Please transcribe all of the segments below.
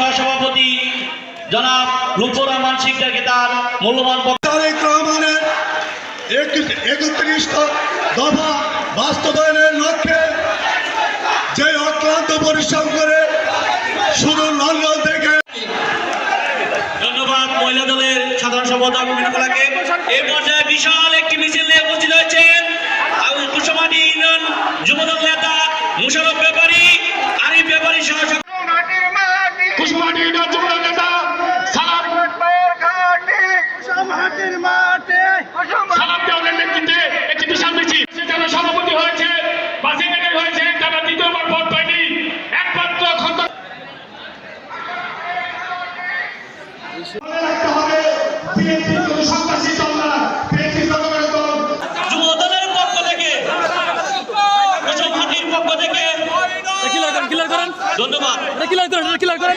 সহসভাপতি জনাব লুৎফর রহমান শিকদারকে তার মূল্যবান তারেক রহমানের একত্রিশ দফা বাস্তবায়নের লক্ষ্যে যে অক্লান্ত পরিশ্রম করে শুধু লন্ডন থেকে ধন্যবাদ মহিলা দলের সাধারণ সম্পাদক মিনাকলাকে এই পর্যায়ে বিশাল একটি মিছিল নিয়ে উপস্থিত হয়েছেন। সালাম দেওয়ানের নেতৃত্বে একটি বিশাল মিছিল। সেখানে সভাপতি হয়েছে বাসে হয়েছে তারা দ্বিতীয়বার ভোট পায়নি। একমাত্র খন্ড রাখতে হবে বিএনপি কোনো সন্ত্রাসী দল না বিএনপি জনগণের দল। যুবদলের পক্ষ থেকে কুসমাটির পক্ষ থেকে। কিলার করেন ধন্যবাদ। কিলার করেন কিলার করেন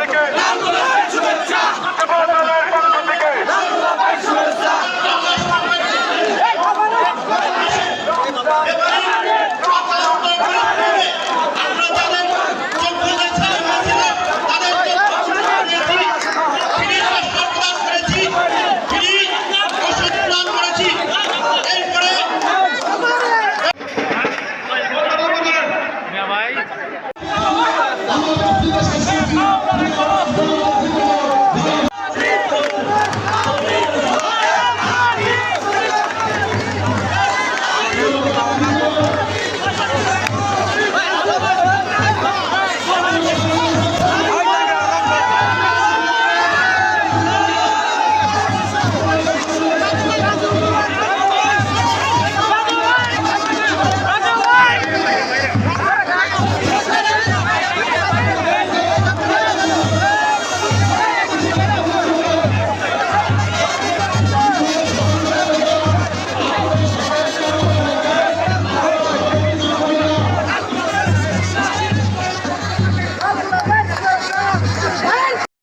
থেকে